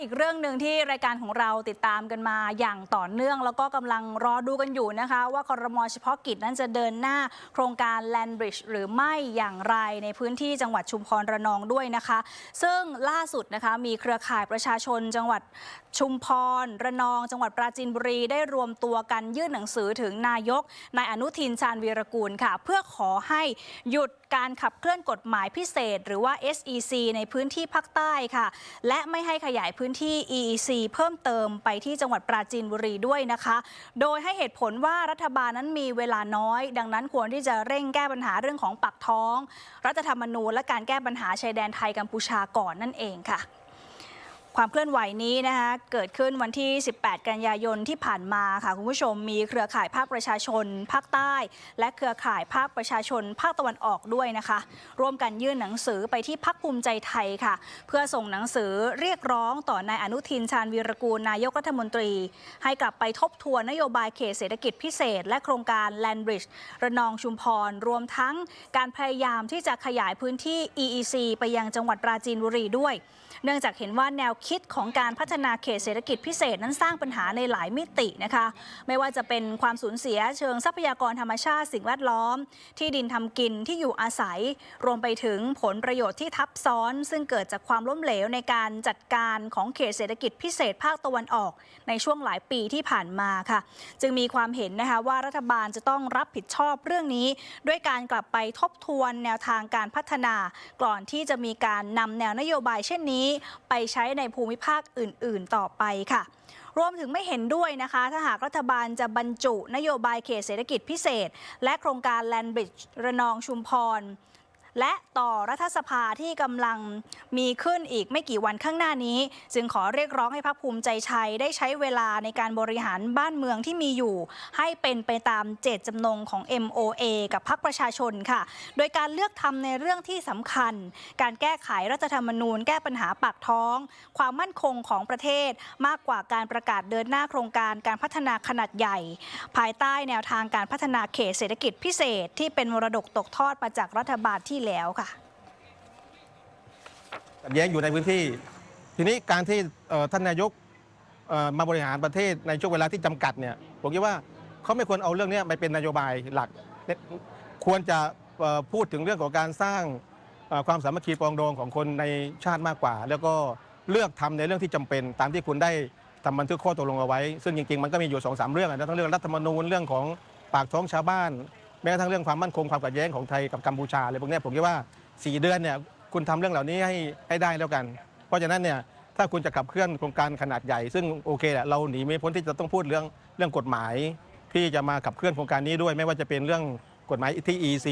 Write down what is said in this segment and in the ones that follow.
อีกเรื่องหนึ่งที่รายการของเราติดตามกันมาอย่างต่อเนื่อง แล้วก็กำลังรอดูกันอยู่นะคะ ว่าคอรมอเฉพาะกิจนั้นจะเดินหน้าโครงการ Land Bridge หรือไม่อย่างไรในพื้นที่จังหวัดชุมพรระนองด้วยนะคะ ซึ่งล่าสุดนะคะมีเครือข่ายประชาชนจังหวัดชุมพรระนอง จังหวัดปราจีนบุรีได้รวมตัวกันยื่นหนังสือถึงนายกนายอนุทินชาญวีรกูลค่ะ เพื่อขอให้หยุดการขับเคลื่อนกฎหมายพิเศษ หรือว่า SEC ในพื้นที่ภาคใต้ค่ะ และไม่ให้ขยายพื้นที่ EEC เพิ่มเติมไปที่จังหวัดปราจีนบุรีด้วยนะคะ โดยให้เหตุผลว่ารัฐบาลนั้นมีเวลาน้อย ดังนั้นควรที่จะเร่งแก้ปัญหาเรื่องของปากท้อง รัฐธรรมนูญและการแก้ปัญหาชายแดนไทยกัมพูชาก่อนนั่นเองค่ะ ความเคลื่อนไหวนี้นะคะเกิดขึ้นวันที่ 18 กันยายนที่ผ่านมาค่ะคุณผู้ชมมีเครือข่ายภาคประชาชน ภาคใต้ และเครือข่ายภาคประชาชน ภาคตะวันออกด้วยนะคะ ร่วมกันยื่นหนังสือไปที่พักภูมิใจไทยค่ะ เพื่อส่งหนังสือเรียกร้องต่อนายอนุทินชาญวีรกูลนายกรัฐมนตรี ให้กลับไปทบทวนนโยบายเขตเศรษฐกิจพิเศษ และโครงการ Land Bridge ระนองชุมพร รวมทั้งการพยายามที่จะขยายพื้นที่ EEC ไปยังจังหวัดปราจีนบุรีด้วย เนื่องจากเห็นว่าแนวคิดของการพัฒนาเขตเศรษฐกิจพิเศษนั้นสร้างปัญหาในหลายมิตินะคะ ไม่ว่าจะเป็นความสูญเสียเชิงทรัพยากรธรรมชาติสิ่งแวดล้อม ที่ดินทำกินที่อยู่อาศัย รวมไปถึงผลประโยชน์ที่ทับซ้อน ซึ่งเกิดจากความล้มเหลวในการจัดการของเขตเศรษฐกิจพิเศษภาคตะวันออก ในช่วงหลายปีที่ผ่านมาค่ะ จึงมีความเห็นนะคะว่ารัฐบาลจะต้องรับผิดชอบเรื่องนี้ ด้วยการกลับไปทบทวนแนวทางการพัฒนา ก่อนที่จะมีการนำแนวนโยบายเช่นนี้ ไปใช้ในภูมิภาคอื่น ๆ ต่อไปค่ะ รวมถึงไม่เห็นด้วยนะคะ ถ้าหากรัฐบาลจะบรรจุนโยบายเขตเศรษฐกิจพิเศษ และโครงการแลนบริดจ์ระนองชุมพร และต่อรัฐสภาที่กำลังมีขึ้นอีกไม่กี่วันข้างหน้านี้ จึงขอเรียกร้องให้พรรคภูมิใจไทยได้ใช้เวลาในการบริหารบ้านเมืองที่มีอยู่ ให้เป็นไปตามเจตจำนงของ MOA กับพรรคประชาชนค่ะ โดยการเลือกทำในเรื่องที่สำคัญ การแก้ไขรัฐธรรมนูญ แก้ปัญหาปากท้อง ความมั่นคงของประเทศมากกว่าการประกาศเดินหน้าโครงการการพัฒนาขนาดใหญ่ ภายใต้แนวทางการพัฒนาเขตเศรษฐกิจพิเศษ ที่เป็นมรดกตกทอดมาจากรัฐบาลที่แล้วค่ะขัดแย้งอยู่ในพื้นที่ ทีนี้การที่ท่านนายกมาบริหารประเทศในช่วงเวลาที่จำกัดเนี่ยผมคิดว่าเขาไม่ควรเอาเรื่องนี้ไปเป็นนโยบายหลัก ควรจะพูดถึงเรื่องของการสร้างความสามัคคีปองดองของคนในชาติมากกว่า แล้วก็เลือกทำในเรื่องที่จำเป็น ตามที่คุณได้ทำบันทึกข้อตกลงเอาไว้ ซึ่งจริงๆ มันก็มีอยู่สองสามเรื่องนะทั้งเรื่องรัฐธรรมนูญเรื่องของปากท้องชาวบ้าน แม้กระทั่งเรื่องความมั่นคงความขัดแย้งของไทยกับกัมพูชาอะไรพวกนี้ผมคิดว่า 4 เดือนเนี่ยคุณทำเรื่องเหล่านี้ให้ให้ได้แล้วกัน เพราะฉะนั้นเนี่ยถ้าคุณจะขับเคลื่อนโครงการขนาดใหญ่ ซึ่งโอเคแหละเราหนีไม่พ้นที่จะต้องพูดเรื่องเรื่องกฎหมาย ที่จะมาขับเคลื่อนโครงการนี้ด้วย ไม่ว่าจะเป็นเรื่องกฎหมายที่ EC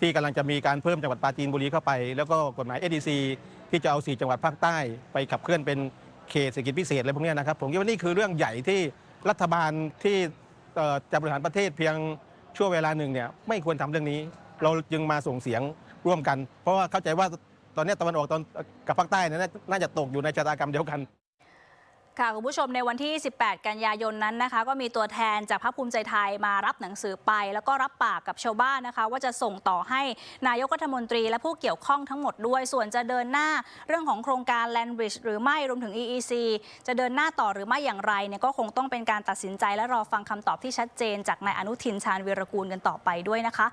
ที่กำลังจะมีการเพิ่มจังหวัดปราจีนบุรีเข้าไป แล้วก็กฎหมาย SDC ที่จะเอา 4 จังหวัดภาคใต้ ไปขับเคลื่อนเป็นเขตเศรษฐกิจพิเศษอะไรพวกนี้นะครับผมคิดว่านี่คือเรื่องใหญ่ที่รัฐบาลที่จะบริหารประเทศเพียง ช่วงเวลาหนึ่งเนี่ยไม่ควรทำเรื่องนี้ เราจึงมาส่งเสียงร่วมกัน เพราะว่าเข้าใจว่าตอนนี้ตะวันออกตอนกับภาคใต้เนี่ยน่าจะตกอยู่ในชะตากรรมเดียวกัน ค่ะคุณผู้ชมในวันที่ 18 กันยายนนั้นนะคะ ก็มีตัวแทนจากพรรคภูมิใจไทยมารับหนังสือไป แล้วก็รับปากกับชาวบ้านนะคะ ว่าจะส่งต่อให้นายกรัฐมนตรีและผู้เกี่ยวข้องทั้งหมดด้วย ส่วนจะเดินหน้าเรื่องของโครงการ Land Bridge หรือไม่รวมถึง EEC จะเดินหน้าต่อหรือไม่อย่างไรเนี่ยก็คงต้องเป็นการตัดสินใจและรอฟังคำตอบที่ชัดเจน จากนายอนุทินชาญวีรกูลกันต่อไปด้วยนะคะ